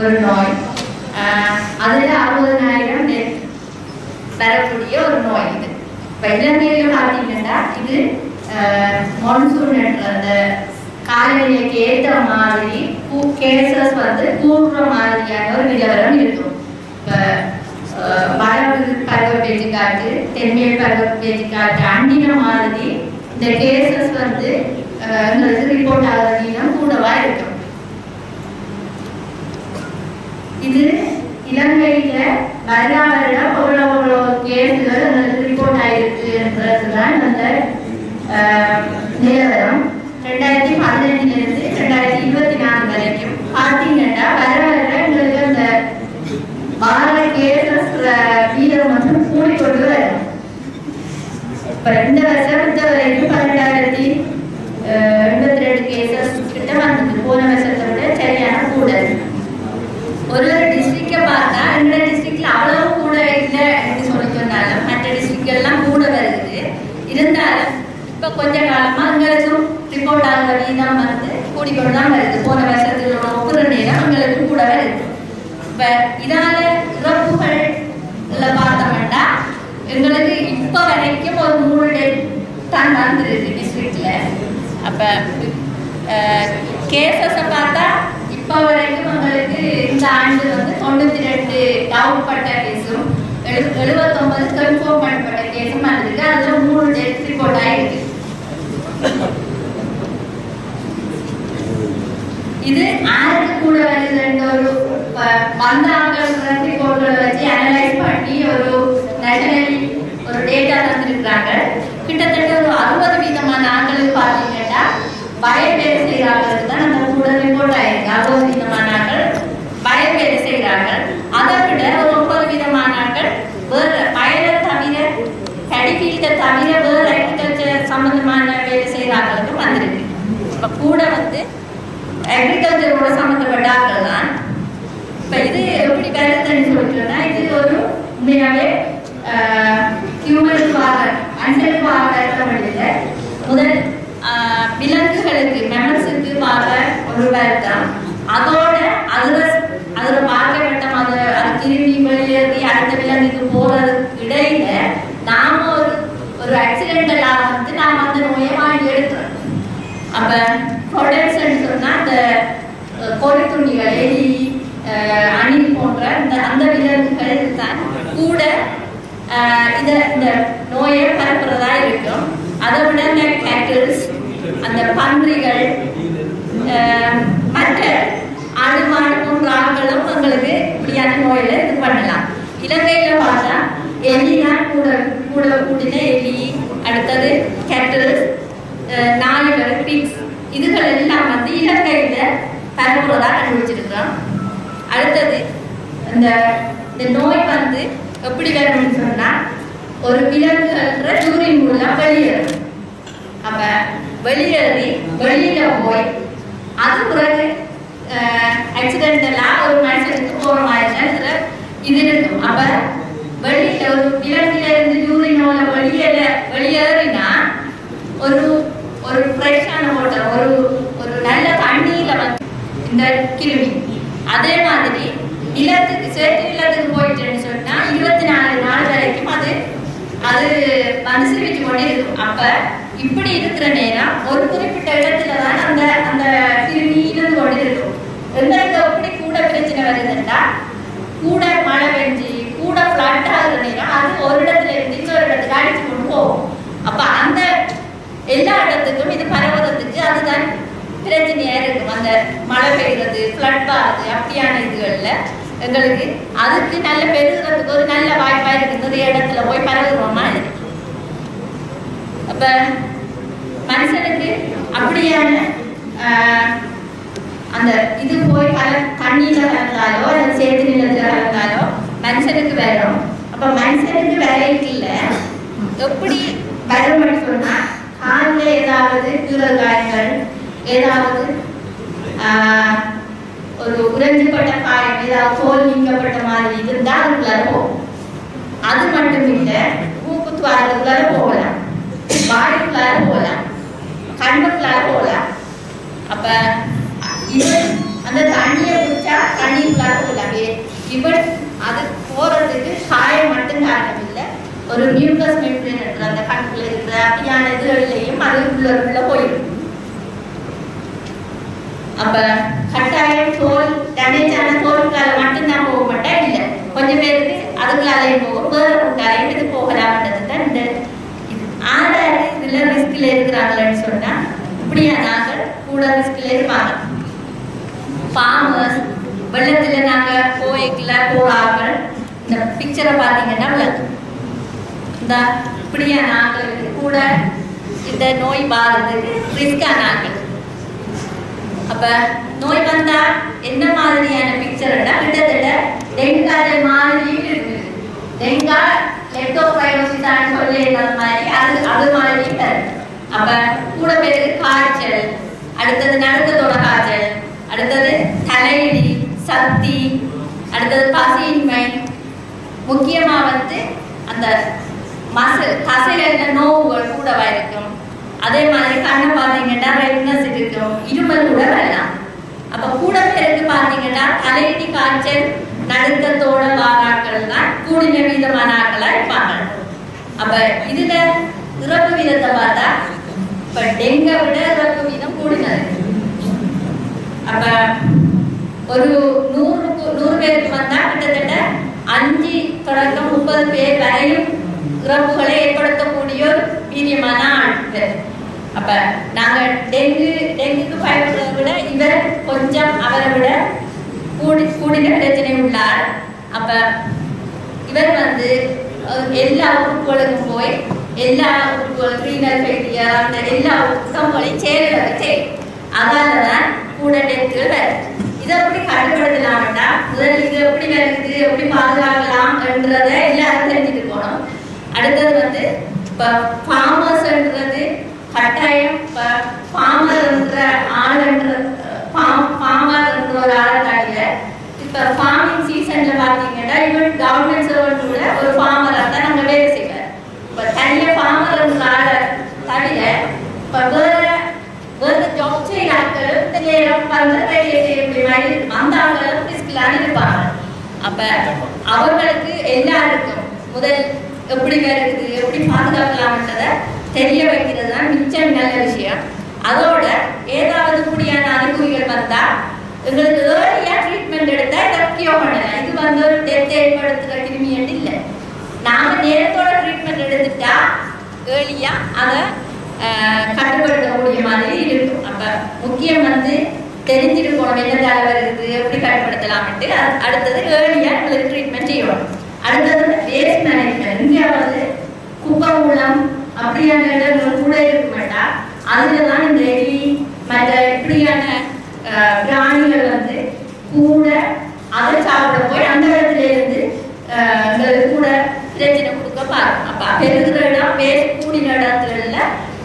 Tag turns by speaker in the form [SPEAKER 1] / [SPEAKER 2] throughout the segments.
[SPEAKER 1] ஒரு நோய். அதில் அறுபதனாயிரம் டெத் வரக்கூடிய ஒரு நோய் இது. இப்போ இளநீரில் பார்த்தீங்கன்னா இது மான்சூன் அந்த காலநிலைக்கு ஏற்ற மாதிரி பூ கேசஸ் வந்து கூடுற மாதிரியான ஒரு நிலவரம் இருக்கும். இப்போ வடக்கு பருவ பேச்சுக்காட்டு தென்மேல் பருவ பேச்சுக்காட்டு அண்டின மாதிரி இந்த கேசஸ் வந்து எங்களுக்கு ரிப்போர்ட் ஆகிறதுனா கூடவா இருக்கும் இது இலங்கையில வருடா அவ்வளவு எவ்வளவு எவ்வளவு கேஸுகள் எங்களுக்கு ரிப்போர்ட் ஆயிருக்குன்றதுதான் அந்த நிலவரம். ரெண்டாயிரத்தி பதினெட்டுல இருந்து ரெண்டாயிரத்தி இருபத்தி நாலு வரைக்கும் பார்த்தீங்கன்னா வர வர எங்களுக்கு அந்த வார கேசஸ் வீதம் மட்டும் கூடிக்கொண்டு வரும் இப்ப ரெண்டு வருஷம் இந்த வரைக்கும் பன்னெண்டாயிரத்தி அஹ், எண்பத்தி ரெண்டு கேசஸ் கிட்ட வந்தது போன வருஷத்தை விட சரியான கூட ஒரு ஒரு டிஸ்ட்ரிக்டை பார்த்தா எங்க டிஸ்ட்ரிக்ட்ல அவ்வளவு கூட இல்லை என்று சொல்லி சொன்னாலும் மற்ற டிஸ்ட்ரிக்ட் எல்லாம் கூட வருது இருந்தாலும் இப்ப கொஞ்ச காலமா எங்களுக்கும் ரிப்போர்ட் ஆகிற வீதம் வந்து கூடிக்கொண்டு தான் வருது. போன வருஷத்துல ஒப்புற நேரம் எங்களுக்கு கூட வருது. இப்ப இதால இறப்புகள்ல பார்த்தோம்னா எங்களுக்கு இப்ப வரைக்கும் ஒரு மூணு டேட் தான் வந்துருது டிஸ்ட்ரிக்ட்ல அப்ப கேசஸை பார்த்தா இப்போ வரைக்கும் எங்களுக்கு இந்த ஆண்டு வந்து தொண்ணூத்தி ரெண்டு டவுட்பட்ட கேஸும் எழு எழுபத்தொன்பது கன்ஃபார்ம் பண்ணப்பட்ட கேஸும் வந்திருக்கு அதுல மூணு டேட் ரிப்போர்ட் ஆயிருக்கு. இது ஆருக்கு கூட வருதுன்ற ஒரு ப- வந்தாங்கள் ரிப்போர்ட்களை வச்சு அனலைஸ் பண்ணி ஒரு நேஷனல் ஒரு டேட்டா தந்திருக்கிறாங்க. கிட்டத்தட்ட ஒரு அறுபது வீதமான ஆண்களுக்கு பார்த்தீங்கன்னா பயப்பேறு செய்கிறார்கள் தான் அந்த கூட ரிப்போர்ட் ஆயிருக்கு. அறுபது வீதமான ஆண்கள் பயப்பேறு செய்கிறாங்க அதை விட ஒரு ஒன்பது வீதமான ஆண்கள் வேறு பயனை தவிர கடிப்பீட்டை தவிர வேறு இப்போ கூட வந்து அக்ரிகல்ச்சரோட சம்மந்தப்பட்ட ஆட்கள் தான் இப்போ இது எப்படி வருதுன்னு சொல்லிட்டோம்னா இது ஒரு உண்மையாகவே ஹியூமனுக்கு வாங்க மனுஷனுக்கு வாங்க முடியல முதல் ஆஹ், விலங்குகளுக்கு மெமல்ஸுக்கு வாங்க ஒரு வருத்தம் அதோட அதுல அதுல பார்க்கப்பட்ட அது அது திரும்பி வெளியேறி அடுத்த விலங்குக்கு போறதுக்கு இடையில நாம ஒரு ஒரு ஆக்சிடென்டலாக வந்து நாம அந்த நோயை வாங்கி எடுக்கிறோம் அப்ப ப்ரொடக்ட்ஸ்ன்னு சொன்னா அந்த அஹ், கோழி துணிகள் எலி அஹ், அணில் போன்ற இந்த அந்த விலங்குகள் தான் கூட அஹ், இத இந்த நோயை பரப்புறதா இருக்கும். அதை விட இந்த கேட்டில்ஸ் அந்த பன்றிகள் மற்ற ஆடு மாடு போன்ற இப்படியான நோயில இது பண்ணலாம். இலங்கையில பார்த்தா எலிதான் கூட கூட கூட்டின எலி அடுத்தது கேட்டில்ஸ் அஹ் நாய்கள் பிக்ஸ் இதுகள் எல்லாம் வந்து இலங்கையில பரப்புறதா கண்டுபிடிச்சிருக்கிறோம். அடுத்தது அந்த இந்த நோய் வந்து எப்படி வரும்னு சொன்னா ஒரு விலங்குன்ற சூரியன் மூலம் வெளியேறும். அப்ப வெளியேறி வெளியில போய் அது பிறகு ஆக்சிடென்டலா ஒரு மனுஷனுக்கு போற மாதிரி தான் இது இருக்கும். அப்ப வெளியில ஒரு விலங்குல இருந்து யூரினோல வெளியேற வெளியேறினா ஒரு ஒரு ஃப்ரெஷ்ஷான வாட்டர் ஒரு ஒரு நல்ல தண்ணியில வந்து இந்த கிருமி. அதே மாதிரி நிலத்துக்கு சேர்த்து நிலத்துக்கு போயிட்டேன்னு சொன்னா இருபத்தி நாலு நாள் வரைக்கும் அது அது வந்து சிரிச்சு கொண்டே இருக்கும். அப்ப இப்படி இருக்கிற நேரம் ஒரு குறிப்பிட்ட இடத்துல தான் அந்த அந்த கிருமி இருந்து கொண்டு இருக்கும். எந்தெந்த எப்படி கூட பிரச்சனை வருதுன்னா கூட மழை பெஞ்சு கூட ஃப்ளட் ஆகுற நேரம் அது ஒரு இடத்துல இருந்து இன்னொரு இடத்துக்கு அடிச்சு கொண்டு போகும். அப்ப அந்த எல்லா இடத்துக்கும் இது பரவுறதுக்கு அதுதான் பிரச்சனையா இருக்கும். அந்த மழை பெய்யுறது ஃப்ளட் ஆகுது அப்படியான இதுகள்ல எங்களுக்கு அதுக்கு நல்ல பெருகிறதுக்கு ஒரு நல்ல வாய்ப்பாக இருக்குது. இடத்துல போய் பரவுறோமா அப்ப மனுஷனுக்கு அப்படியான அந்த இது போய் கல தண்ணியில கலந்தாலோ அல்லது சேத்து நிலத்துல கலந்தாலோ மனுஷனுக்கு வரும். அப்ப மனுஷனுக்கு வரைக்குள்ள எப்படி வரும்னு சொன்னா காலில் ஏதாவது கீழல் காயங்கள் ஏதாவது ஆஹ், ஒரு உறைஞ்சப்பட்ட காயம் ஏதாவது தோல் நீக்கப்பட்ட மாதிரி இருந்தால் அதுக்குள்ளார போகும் அது மட்டும் இல்லை மூக்கு துவாரத்துக்குள்ளார போகலாம் வாய்க்குள்ளார போகலாம் கண்ணுக்குள்ளார போகலாம் அப்ப இது அந்த தண்ணியை குடிச்சா தண்ணிக்குள்ளார போகலாமே இவன் அது போறதுக்கு காயம் மட்டும் காரணம் இல்லை ஒரு மியூக்கஸ் மெம்பரேன் இருக்கிற அந்த கண்ணுக்குள்ள இருக்கிற அப்படியான இதுகள்லையும் அது உள்ள உள்ள போயிடும் அப்ப கட்டாயம் தோல் டேமேஜ் ஆன தோலுக்கால மட்டும்தான் போக மாட்டா இல்லை கொஞ்சம் பேருக்கு அதுக்குள்ளாலையும் போகும் வேற கூட்டாலையும் இது போகலாம்ன்றது தான் இந்த இது ஆறாறு இதுல ரிஸ்க்ல இருக்கிறாங்களேன்னு சொன்னா இப்படியா நாங்கள் கூட ரிஸ்க்ல இருப்பாங்க ஃபார்மர்ஸ் வெள்ளத்தில் நாங்கள் போய்க்கல போறார்கள் இந்த பிக்சரை பார்த்தீங்கன்னா விளக்கும் இந்த இப்படியா நாங்கள் கூட இந்த நோய் பாரதுக்கு ரிஸ்கா நாங்கள். அப்போ நோய் வந்தா என்ன மாதிரியான பிக்சர்னா கிட்டத்தட்ட டெங்கால மாதிரியும் இருக்குது டெங்கா லெப்டோபைரோசிஸான்னு சொல்லி இருந்த மாதிரி அது அது மாதிரியும் தரும் அப்போ கூட பேருக்கு காய்ச்சல் அடுத்தது நடுக்கத்தோட காய்ச்சல் அடுத்தது தலையடி சக்தி அடுத்தது பசியின்மை. முக்கியமாக வந்து அந்த மசில் தசைகள்ல நோவுகள் கூடவா இருக்கும் அதே மாதிரி கண்ணை பார்த்தீங்கன்னா ரெட்னஸ் இருக்கும் இருமல் கூட வரலாம். அப்போ கூட பிறகு பார்த்தீங்கன்னா தலையடி காய்ச்சல் நடுக்கத்தோட வாராக்கள் தான் கூடின வீதமான ஆட்களா இருப்பாங்க. அப்போ இதில் இறப்பு வீதத்தை பார்த்தா இப்போ டெங்கை விட இறப்பு வீதம் கூடினது அப்ப ஒரு நூறுக்கு நூறு பேருக்கு வந்தா கிட்டத்தட்ட அஞ்சு தொடக்கம் முப்பது பேர் வரையும் இறப்புகளை ஏற்படுத்தக்கூடிய ஒரு வீரியமான ஆட்கள் அப்ப நாங்க டெங்கு டெங்குக்கு பயப்படுறதை விட இவர் கொஞ்சம் அவரை விட கூடி கூடின பிரச்சனை உள்ளார். அப்ப இவர் வந்து எல்லா உறுப்புகளுக்கும் போய் எல்லா உறுப்புகளும் கிளீனர் ஃபெயிலியர் அந்த எல்லா உறுப்புகளையும் சேர செய்யும் அதால தான் கூட டெத்துகள் வருது இதை எப்படி கட்டுப்படுத்தலாம்னா முதல் இது எப்படி வருது எப்படி பாதுகாக்கலாம் என்றதை எல்லாரும் தெரிஞ்சுட்டு போகணும் அடுத்தது வந்து இப்போ ஃபார்மர்ஸ்ன்றது கட்டாயம் இப்போ ஃபார்மர்ன்ற ஆளுன்ற ஃபார்மர் என்ற ஒரு ஆளை தவிர இப்போ ஃபார்மிங் சீசனில் பார்த்தீங்கன்னா ஈவன் கவர்மெண்ட் சர்வன்ட் கூட ஒரு ஃபார்மராக தான் நம்ம வேலை செய்வார் இப்போ தனியாக ஃபார்மர் என்ற ஆளை தவிர இப்போ வேற வேற ஜாப் செய்கிற ஆட்களும் இந்த நேரம் வந்து வேலையை செய்யக்கூடிய மாதிரி இருக்கும் அந்த ஆட்களும் ரிஸ்கிலான இருப்பாங்க அப்ப அவர்களுக்கு எல்லாருக்கும் முதல் எப்படி வருது எப்படி பாதுகாக்கலாம்ன்றத தெரிய வைக்கிறது தான் மிச்சம் நல்ல விஷயம். அதோட ஏதாவது கூடியான அறிகுறிகள் வந்தா எங்களுக்கு ஏர்லியா ட்ரீட்மெண்ட் எடுத்தா இதை கியூர் பண்ணலாம். இது வந்து ஒரு டெத் ஏற்படுத்துகிற கிருமியன் இல்லை. நாம நேரத்தோட ட்ரீட்மெண்ட் எடுத்துட்டா ஏர்லியா அதை ஆஹ், கட்டுப்படுத்தக்கூடிய மாதிரி இருக்கும். அப்ப முக்கியம் வந்து தெரிஞ்சுட்டு போகணும் என்ன தேவை வருது எப்படி கட்டுப்படுத்தலாம்ட்டு அடுத்தது ஏர்லியா உங்களுக்கு ட்ரீட்மெண்ட் செய்யணும். அடுத்தது வேஸ்ட் மேனேஜ்மெண்ட் இங்கே வந்து குப்பை மூலம் அப்படியான இடங்கள் கூட இருக்க மாட்டா. அதுல தான் இந்த எலி மற்ற இப்படியான பிராணிகள் வந்து கூட அதை சாப்பிட போய் அந்த இடத்துல இருந்து எங்களுக்கு கூட பிரச்சனை கொடுக்க பாருங்க அப்ப பெருகிற இடம் வேஸ்ட் கூடின இடத்துல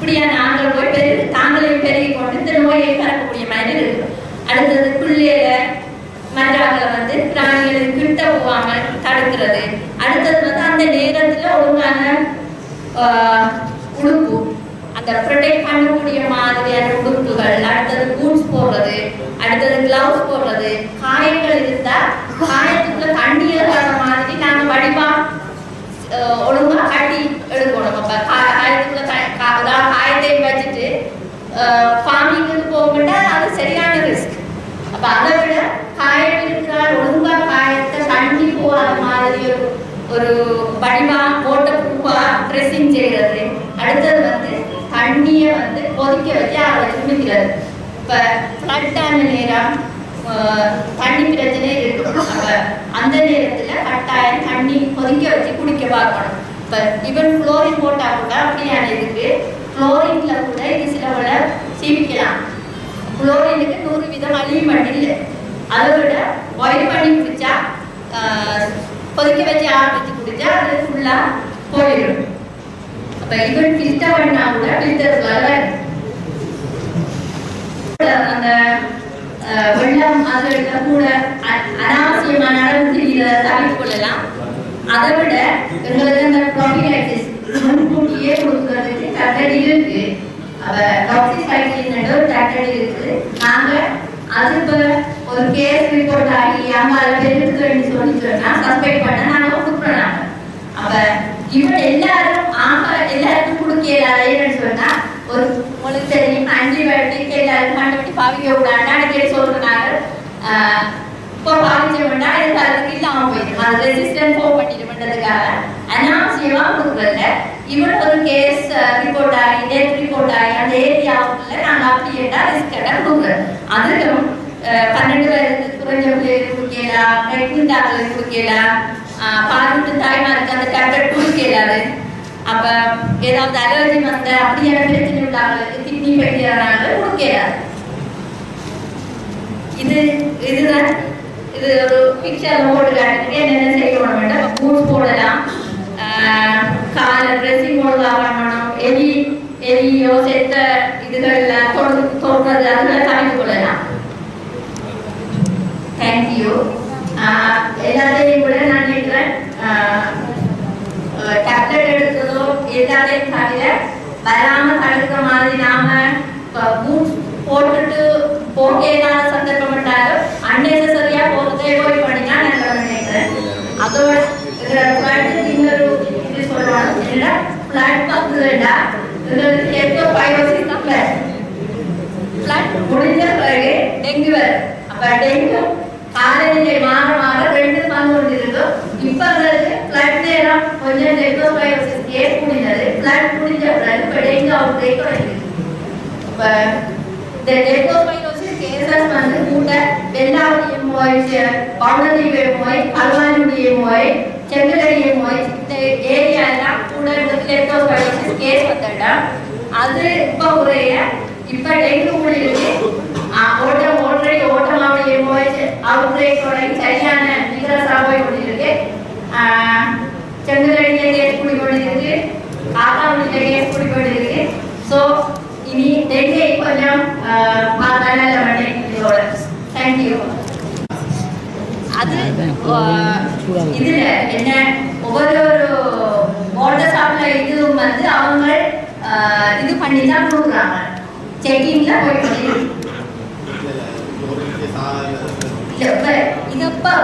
[SPEAKER 1] இப்படியான ஆண்கள் போய் பெருகு தாங்களையும் பெருகி கொண்டு இந்த நோயை பரப்பக்கூடிய மாதிரி இருக்கும் அடுத்தது பிள்ளையில மற்றவங்களை வந்து பிராணிகளுக்கு கிட்ட போவாங்க தடுக்கிறது. அடுத்தது வந்து அந்த நேரத்துல ஒழுங்கான ஆஹ், உடுப்பு. அந்த ப்ரொடெக்ட் பண்ணக்கூடிய மாதிரியான உடுப்புகள். அடுத்தது பூட்ஸ் போடுறது. அடுத்தது கிளவுஸ் போடுறது. காயங்கள் இருந்தா காயத்துக்குள்ள தண்ணீர் வர மாதிரி நாங்க வடிவா ஒழுங்காக ஒழுங்கா கட்டி எடுக்கணும் அப்ப கா- காயத்துக்குள்ள அதான் கா- வச்சுட்டு ஃபார்மிங்க்கு போகமாட்டா அது சரியான ரிஸ்க் அப்போ அதை விட காயம் இருக்கிறால் ஒழுங்காக காயத்தை தண்ணி போகாத மாதிரி ஒரு ஒரு வடிவா போட்ட பூவா ட்ரெஸ்ஸிங் செய்கிறது அடுத்தது வந்து தண்ணியை வந்து கொதிக்க வச்சு அதை சுமிக்கிறது இப்ப ஃப்ளட்டான நேரம் தண்ணி பிரச்சனை இருக்கும் அப்ப அந்த நேரத்தில் கட்டாயம் தண்ணி கொதிக்க வச்சு குடிக்க பார்க்கணும். இப்ப ஈவன் குளோரின் போட்டால் கூட அப்படியான இதுக்கு குளோரின்ல கூட இது சில விட சீவிக்கலாம் குளோரினுக்கு நூறு வீதம் அழியும் இல்லை. அதை விட பாயில் பண்ணி குடிச்சா ஆஹ், கொதிக்க வச்சு ஆரம்பிச்சு குடிச்சா அது ஃபுல்லாக போயிடும். அப்போ ஈவன் ஃபில்டர் பண்ணா கூட ஃபில்டர் வரல அந்த வெள்ளம் அதில் கூட அ- அனாவசியமான நடவடிக்கைகளை தவிர்த்து கொள்ளலாம் அதை விட எங்களுக்கு முன்கூட்டியே கொடுக்கறதுக்கு கட்டடி இருக்கு. ஒரு கட்டடி இருக்கு. நாங்க அது இப்ப ஒரு கேஸ் ரிப்போர்ட் ஆகி அங்கால பெருத்துன்னு சொல்லி சொன்னா சஸ்பெக்ட் பண்ண நாங்க அப்ப இவன் எல்லாரும் ஆக எல்லாருக்கும் கொடுக்கலாதேன்னு சொன்னா ஒரு உங்களுக்கு தெரியும் ஆன்டிபயோட்டிக் எல்லாரும் கண்டுபிடி பாவிக்க விடாண்டான்னு கேட்டு சொல்றாங்க ஆஹ் இப்போ பாவிச்சோம்னா எதிர்காலத்துக்கு இல்லாம போயிடும் அது ரெசிஸ்டன்ட் ஃபோர் பண்ணிடும்ன்றதுக்காக அனாவசியமா கொடுக்குறதுல இவன் ஒரு கேஸ் ரிப்போர்ட் ஆகி டெத் ரிப்போர்ட் ஆகி அந்த ஏரியாவுக்குள்ள நாங்க அப்படி என்ன ரிஸ்க் கொடுக்குறோம் அதுக்கும் பன்னெண்டு வயது குறைஞ்ச பிள்ளைகளுக்கு கொடுக்கலாம் பிரெக்னென்ட் ஆகலுக்கு கொடுக்கலாம் தாய்மாருக்கு அந்த டேப்லெட் கொடுக்கலாது அப்ப ஏதாவது அலர்ஜி வந்த அப்படியான பிரச்சனை உள்ளவங்களுக்கு கிட்னி ஃபெயிலியர் கொடுக்கலாது இது இதுதான் இது ஒரு பிக்சர் போட்டு காட்டுறதுக்கு என்னென்ன செய்யணும் வேண்டாம் பூட்ஸ் போடலாம் ஆஹ் கால ட்ரெஸ்ஸிங் போடலாம் பண்ணணும் எலி எலியோ செத்த இதுகள்ல தொடர்ந்து தொடர்றது அதுகளை தவிர்த்து கொள்ளலாம் தேங்க்யூ எல்லாத்தையும் கூட நான் நினைக்கிறேன் டேப்லெட் எடுத்ததோ எல்லாத்தையும் தவிர வராம தடுக்கிற மாதிரி நாம பூட்ஸ் போட்டுட்டு அதோட பிளட் இன்னொரு இது சொல்லுவாங்க இல்ல பிளட் பக்குதுடா இதுல எத்தோ பயோசிஸ் தான் பிளட் பிளட் முடிஞ்ச பிறகு டெங்கு வரும் அப்ப டெங்கு காலநிலை மாற மாற ரெண்டு பங்கு கொண்டு இருக்கும் இப்ப வந்து பிளட் நேரம் கொஞ்சம் டெங்கோ பயோசிஸ் கேஸ் முடிஞ்சது பிளட் முடிஞ்ச பிறகு இப்ப டெங்கு அவுட் பிரேக் வருது இப்ப இந்த டெங்கோஸ்பைரோசிஸ் கேசஸ் வந்து கூட்ட வெள்ளாவடியும் போய் பவுடரியும் போய் கல்வானியும் போய் செங்கலடியும் போய் இந்த ஏரியா எல்லாம் கூட இந்த டெங்கோஸ்பைரோசிஸ் கேஸ் வந்தடா அது இப்ப குறைய இப்ப டெங்கு முடியுது ஓட்டம் ஆல்ரெடி ஓட்டமாவடியும் போய் அவுட் பிரேக் தொடங்கி சரியான நிகரசா போய் கொண்டிருக்கு. செங்கலடியில கேஸ் குடி கொண்டிருக்கு காக்காவடியில கேஸ் குடி கொண்டிருக்கு ஸோ இனி டெங்கை கொஞ்சம் பார்த்தா நல்ல இதோட தேங்க்யூ அது இதுல என்ன ஒவ்வொரு ஒரு வாட்டர் ஷாப்ல இதுவும் வந்து அவங்க இது பண்ணி தான் கொடுக்குறாங்க. செக்கிங்ல போயிட்டு பண்ணி.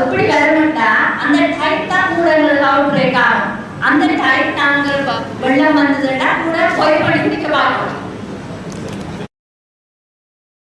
[SPEAKER 1] எப்படி வரணும்டா அந்த டைப் தான் கூட எங்களுக்கு அவுட் பிரேக் ஆகும் அந்த டைப் நாங்கள் வெள்ளம் வந்ததுன்னா கூட போய் பண்ணி பிடிக்க பார்க்கணும்